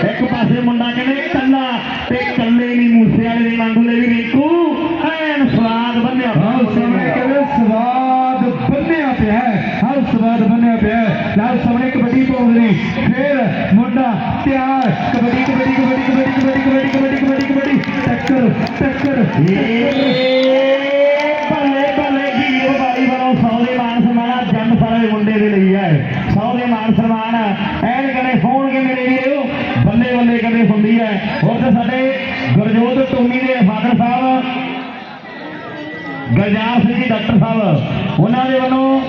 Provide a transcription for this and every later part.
ਇੱਕ ਪਾਸੇ ਮੁੰਡਾ ਕਹਿੰਦੇ ਕੱਲਾ ਤੇ ਕੱਲੇ ਨਹੀਂ ਮੂਸੇ ਵਾਲੇ ਦੇ ਵਾਂਗੂ ਲੈ ਵੀ ਰਿੰਕੂ। ਐਨ ਸਵਾਦ ਬੰਨਿਆ ਹਾਂ ਸਾਹਮਣੇ ਕਹਿੰਦੇ ਸਵਾਦ ਬੰਨਿਆ ਪਿਆ ਹੈ ਹਾਂ ਸਵਾਦ ਬੰਨਿਆ ਪਿਆ ਹੈ। ਨਾਲ ਸਾਹਮਣੇ ਕਬੱਡੀ ਪਾਉਂਦੇ ਫਿਰ ਮੁੰਡਾ ਤਿਆਰ ਕਬੱਡੀ ਕਬੱਡੀ ਕਬੱਡੀ ਕਬੱਡੀ ਕਬੱਡੀ ਕਬੱਡੀ ਕਬੱਡੀ ਕਬੱਡੀ ਕਬੱਡੀ ਟੱਕਰ ਟੱਕਰ। ਬੱਲੇ ਬੱਲੇ ਕੀ ਬਾਈ ਬਣੋ ਸੌ ਦੇ ਮਾਨ ਸਨਮਾਨ ਜੰਮ ਸਾਰੇ ਮੁੰਡੇ ਦੇ ਲਈ ਹੈ। ਸੌ ਦੇ ਮਾਨ ਸਨਮਾਨ ਐਨ ਕਦੇ ਫੋਨ ਕੇ ਮੇਰੇ ਵੀਰੋ। ਬੱਲੇ ਬੱਲੇ ਹੁੰਦੀ ਹੈ। ਹੋਰ ਤੇ ਸਾਡੇ ਗੁਰਜੋਤ ਟੋਮੀ ਦੇ ਫਾਦਰ ਸਾਹਿਬ, ਗਰਜਾਰ ਸਿੰਘ ਜੀ ਡਾਕਟਰ ਸਾਹਿਬ, ਉਹਨਾਂ ਦੇ ਵੱਲੋਂ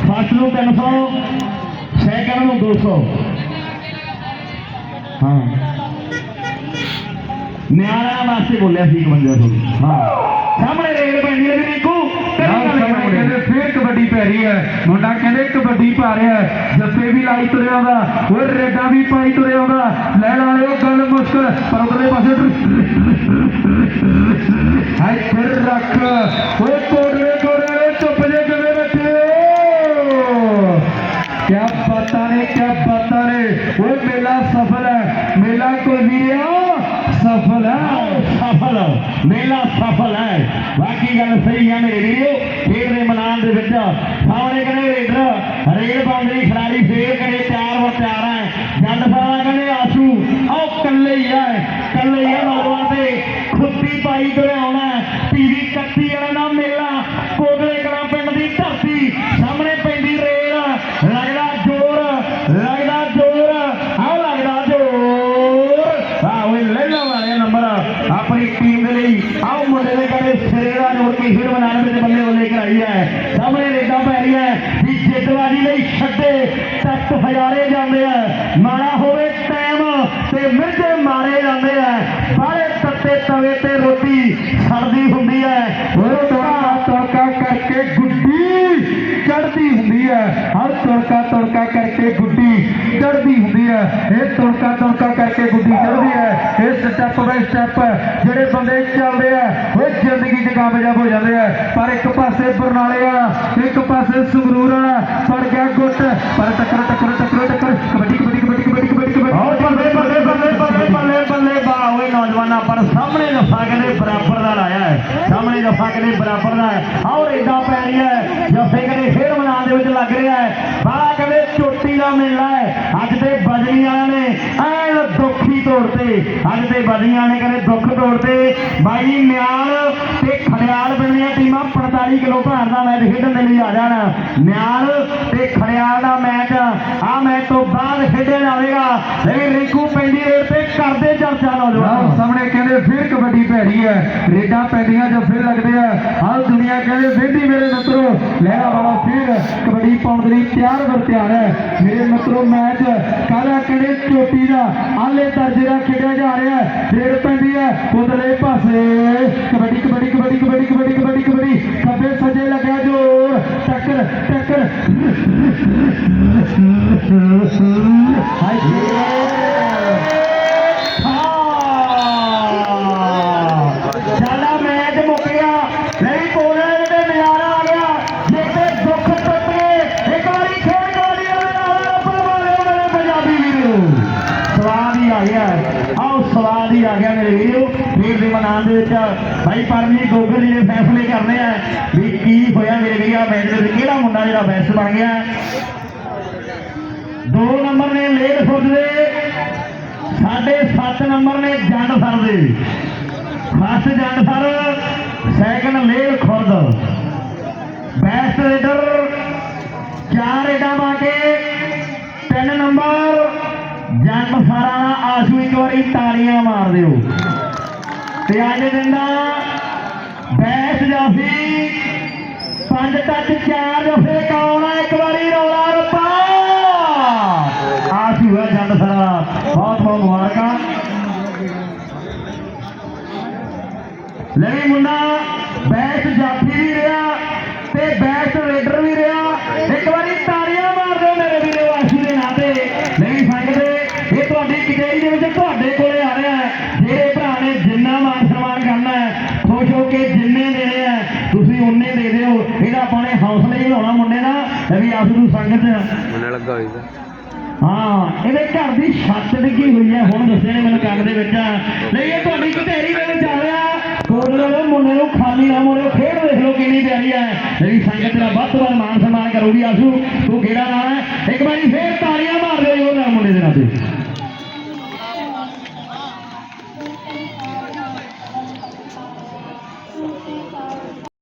ਫਸਟ ਨੂੰ 300 ਸੈਕਿੰਡ ਨੂੰ 200 ਹਾਂ। ਨਿਆਣਾ ਵਾਸਤੇ ਬੋਲਿਆ ਸੀ 5100 ਹਾਂ। ਰਹੀ ਹੈ। ਮੁੰਡਾ ਕਹਿੰਦੇ ਕਬੱਡੀ ਪਾ ਰਿਹਾ ਹੈ। ਜੱਫੇ ਵੀ ਲਾਈ ਤੁਰਿਆ ਆਉਂਦਾ। ਉਹ ਰੇਡਾਂ ਵੀ ਪਾਈ ਤੁਰਿਆ ਆਉਂਦਾ। ਲੈਣ ਵਾਲੇ ਗੱਲ ਮੁਸ਼ਕਲ। ਪਰ ਉਧਰਲੇ ਪਾਸੇ ਹਾਈ ਫਿਰ ਰੱਖ। ਓਏ ਕੋੜੇ ਕੋੜੇ ਚੁੱਪ ਜੇ ਕਿਵੇਂ ਬੈਠੇ ਹੋ? ਕਿਆ ਬਾਤਾਂ ਨੇ, ਕਿਆ ਬਾਤਾਂ ਨੇ। ਓਏ ਮੇਲਾ ਸਫਲ ਹੈ। ਮੇਲਾ ਕੋਈ ਸਫਲ ਹੈ। ਸਫਲ। ਮੇਲਾ ਸਫਲ ਹੈ। ਬਾਕੀ ਗੱਲ ਸਹੀ ਹੈ ਮੇਰੇ। ਵੀਰੋ ਥਾਣੇ ਕਹਿੰਦੇ ਰੇਡਰ ਰੇਡ ਬੰਦਰੀ ਖਿਡਾਰੀ ਫੇਰ ਕਹਿੰਦੇ ਤਿਆਰ ਹੋ ਤਿਆਰ ਹੈ ਜੱਟ ਸਾਹਿਬ ਕਹਿੰਦੇ ਮੁੰਡੇ ਦੇ ਜੋੜ ਕੇ ਫਿਰ ਬਣਾਉਣ ਦੇ ਬੰਦੇ ਵੱਲੇ ਕਰਾਈ ਹੈ। ਸਾਹਮਣੇ ਰੇਡਾਂ ਪੈ ਰਹੀਆਂ ਵੀ ਜਿੱਤਵਾਦੀ ਲਈ ਛੱਡੇ ਤੱਕ ਹਜ਼ਾਰੇ ਜਾਂਦੇ ਆ। ਮਾੜਾ ਹੋਵੇ ਟਾਈਮ ਤੇ ਮਿਰਜੇ ਮਾਰੇ ਜਾਂਦੇ ਆ। ਬਾਹਲੇ ਤੱਤੇ ਤਵੇ ਤੇ ਰੋਟੀ ਸੜਦੀ ਹੁੰਦੀ ਹੈ। ਓਏ ਤੜਕਾ ਤੜਕਾ ਕਰਕੇ ਗੁੱਡੀ ਚੜਦੀ ਹੁੰਦੀ ਹੈ। ਹਰ ਤੜਕਾ ਤੜਕਾ ਕਰਕੇ ਗੁੱਡੀ ਚੜਦੀ ਹੁੰਦੀ ਹੈ। ਇਹ ਤੁਰਕਾ ਤੜਕਾ ਕਰਕੇ ਗੁੱਡੀ ਚੜਦੀ ਹੈ। ਇਹ ਸਟੈਪ ਬਾਈ ਸਟੈਪ ਜਿਹੜੇ ਬੰਦੇ ਚੱਲਦੇ ਆ ਉਹ ਜ਼ਿੰਦਗੀ 'ਚ ਕਾਮਯਾਬ ਹੋ ਜਾਂਦੇ ਆ। ਪਰ ਇੱਕ ਪਾਸੇ ਬਰਨਾਲੇ ਵਾਲਾ ਇੱਕ ਪਾਸੇ ਸੰਗਰੂਰ ਵਾਲਾ ਫੜ ਗਿਆ ਗੁੱਟ, ਪਰ ਟੱਕਰ ਟੱਕਰ ਟੱਕਰ ਟੱਕਰ। ਕਬੱਡੀ ਕਬੱਡੀ ਕਬੱਡੀ ਕਬੱਡੀ ਕਬੱਡੀ ਆਓ ਬੱਲੇ ਬੱਲੇ ਬੱਲੇ ਬੱਲੇ ਬੱਲੇ ਬੱਲੇ ਵਾਹ ਓਏ ਨੌਜਵਾਨਾਂ, ਪਰ ਸਾਹਮਣੇ ਨਫ਼ਾ ਕਹਿੰਦੇ ਬਰਾਬਰ ਦਾ ਲਾਇਆ ਹੈ। ਸਾਹਮਣੇ ਨਫ਼ਾ ਕਹਿੰਦੇ ਬਰਾਬਰ ਦਾ ਹੈ। ਆਓ ਰੇਡਾਂ ਪੈ ਰਹੀ ਹੈ, ਜਫੇ ਕਹਿੰਦੇ ਫੇਰ ਮੈਦਾਨ ਦੇ ਵਿੱਚ ਲੱਗ ਰਿਹਾ ਹੈ। ਬਾਹਰ ਕਹਿੰਦੇ ਚੋਟੀ ਦਾ ਮੇਲਾ ਹੈ। ਅੱਜ ਤੇ ਬਜਨੀ ਵਾਲਿਆਂ ਨੇ ਤੋੜਤੇ ਅੱਜ ਤੇ ਬਜਨੀਆਂ ਨੇ ਕਹਿੰਦੇ ਦੁੱਖ ਤੋੜਤੇ ਬਾਈ ਨਿਆਲ ਤੇ ਖੜਿਆਲ ਪਿੰਡ ਦੀਆਂ ਟੀਮਾਂ 45 ਕਿਲੋ ਭਾਰ ਦਾ ਮੈਚ ਖੇਡਣ ਦੇ ਲਈ ਆ ਜਾਣ। ਨਿਆਲ ਤੇ ਖੜਿਆਲ ਦਾ ਮੈਚ ਆ ਮੈਚ ਤੋਂ ਬਾਅਦ ਖੇਡਿਆ ਜਾਵੇਗਾ। ਲੇਕਿਨ ਰਿੰਕੂ ਪੈਂਦੀ ਰੇਡ ਤੇ ਕਰਦੇ ਚਰਚਾ ਆਹ ਨੌਜਵਾਨ ਸਾਹਮਣੇ ਕਹਿੰਦੇ ਫਿਰ ਕਬੱਡੀ ਹੈ। ਰੇਡਾਂ ਪੈਂਦੀਆਂ ਜਾਂ ਲੱਗਦੇ ਆ ਆਹ ਦੁਨੀਆ ਕਹਿੰਦੇ, ਵੇਂਦੀ ਮੇਰੇ ਮਿੱਤਰੋ। ਲਹਿਰਾ ਵਾਲਾ ਫਿਰ ਕਬੱਡੀ ਪਾਉਣ ਦੇ ਲਈ ਤਿਆਰ ਵਰ ਤਿਆਰ ਹੈ। ਮੇਰੇ ਮਿੱਤਰੋ, ਮੈਚ ਕਾਲਾ ਕਹਿੰਦੇ ਚੋਟੀ ਦਾ ਆਲੇ ਦਰਜੇ ਦਾ ਖੇਡਿਆ ਜਾ ਰਿਹਾ ਹੈ। ਰੇਡ ਪੈਂਦੀ ਹੈ ਉਧਰਲੇ ਪਾਸੇ। ਕਬੱਡੀ ਕਬੱਡੀ ਕਬੱਡੀ ਕਬੱਡੀ ਕਬੱਡੀ ਕਬੱਡੀ ਕਬੱਡੀ। ਖੱਬੇ ਸੱਜੇ ਲੱਗਿਆ ਜੋਰ। ਟੱਕਰ ਟੱਕਰ ਹਾਂ ਸਾਡਾ ਮੈਚ ਮੁੱਕ ਗਿਆ ਨਹੀਂ ਕੋਲੇ ਦੇ ਨਜ਼ਾਰਾ ਆ ਗਿਆ ਜਿੱਤੇ ਦੁੱਖ ਟੁੱਟ ਗਏ ਇੱਕ ਵਾਰੀ ਖੇਡ ਗੋਲੀ ਵਾਲੇ ਨਾਲ ਰੱਬਾ ਵਾਲੇ ਮੇਰੇ ਪੰਜਾਬੀ ਵੀਰੋ ਸਵਾਦ ਹੀ ਆ ਗਿਆ ਆਓ ਸਵਾਦ ਹੀ ਆ ਗਿਆ ਮੇਰੇ ਵੀਰੋ ਵੀਰ ਦੇ ਮੈਦਾਨ ਦੇ ਵਿੱਚ। ਭਾਈ ਪਰਮਜੀਤ ਗੋਗਲ ਜੀ ਨੇ ਫੈਸਲੇ ਕਰਨੇ ਆ ਵੀ ਕੀ ਹੋਇਆ ਮੇਰੇ ਵੀਰਾ ਮੈਚ ਦੇ ਵਿੱਚ ਕਿਹੜਾ ਮੁੰਡਾ ਜਿਹੜਾ ਬੈਸਟ ਬਣ ਗਿਆ? ਦੋ ਨੰਬਰ ਨੇ ਲੇਡ ਫੁੱਟ ਦੇ। ਸਾਡੇ 7 ਨੰਬਰ ਨੇ ਜੰਡ ਸਰ ਦੇ। First Jandsar second Led Khurd. Best raider ਚਾਰ ਰੇਡਾਂ ਪਾ ਕੇ ਤਿੰਨ ਨੰਬਰ। ਜੰਡ ਸਾਰਾ ਆਸ਼ੂ ਇੱਕ ਵਾਰੀ ਤਾਲੀਆਂ ਮਾਰ ਦਿਓ। ਤੇ ਅੱਜ ਦਿਨ ਦਾ ਬੈਸਟ ਜਾਫੀ ਪੰਜ ਤੱਕ ਚਾਰ ਜਫੇ ਕੌਣ ਆ? ਇੱਕ ਵਾਰੀ ਰੌਲਾ ਰੱਪਾ। ਆਸ਼ੂ ਹੈ ਜੰਡ ਸਾਰਾ। ਬਹੁਤ ਬਹੁਤ ਮੁਬਾਰਕਾਂ। ਲੈ ਵੀ ਮੁੰਡਾ ਬੈਸਟ ਜਾਫੀ ਵੀ ਰਿਹਾ ਤੇ ਬੈਸਟ ਰੇਡਰ ਵੀ ਰਿਹਾ ਇੱਕ ਵਾਰੀ ਤਾੜੀਆਂ ਮਾਰ ਦਿਓ ਮੇਰੇ ਵੀਰੋ ਆਸ਼ੂ ਦੇ ਨਾਂ ਤੇ ਨਹੀਂ ਸੰਗਦੇ ਇਹ ਤੁਹਾਡੀ ਕਚਹਿਰੀ ਦੇ ਵਿੱਚ ਤੁਹਾਡੇ ਕੋਲੇ ਆ ਰਿਹਾ ਹੈ ਜਿਹੜੇ ਭਰਾ ਨੇ ਜਿੰਨਾ ਮਾਨ ਸਨਮਾਨ ਕਰਨਾ ਹੈ ਖੁਸ਼ ਹੋ ਕੇ ਜਿੰਨੇ ਦੇਣੇ ਆ ਤੁਸੀਂ ਉਹਨੇ ਦੇ ਦਿਓ। ਇਹਦਾ ਆਪਾਂ ਨੇ ਹੌਸਲੇ ਹੀ ਵਧਾਉਣਾ ਮੁੰਡੇ ਦਾ ਵੀ ਆਸ਼ੂ ਨੂੰ ਸੰਗਤ। ਮੈਨੂੰ ਲੱਗਾ ਹੋਈ ਤਾਂ। ਹਾਂ ਇਹਦੇ ਘਰ ਦੀ ਛੱਤ ਡਿੱਗੀ ਹੋਈ ਹੈ। ਹੁਣ ਦੱਸਿਆ ਨੇ ਮੈਨੂੰ ਕੰਮ ਦੇ ਵਿੱਚ। ਨਹੀਂ ਇਹ ਤੁਹਾਡੀ ਘਟੇਰੀ ਦੇ ਵਿੱਚ ਆ ਰਿਹਾ। ਕੋਲ ਮੁੰਡੇ ਨੂੰ ਖਾਲੀ ਨਾ ਮੋੜੋ। ਖੇਡ ਦੇਖ ਲਓ ਕਿੰਨੀ ਪਿਆਰੀ ਹੈ। ਮੇਰੀ ਸੰਗਤ ਦਾ ਵੱਧ ਤੋਂ ਵੱਧ ਮਾਨ ਸਨਮਾਨ ਕਰੂਗੀ ਆਸੂ। ਤੂੰ ਕਿਹੜਾ ਲਾਣਾ ਇੱਕ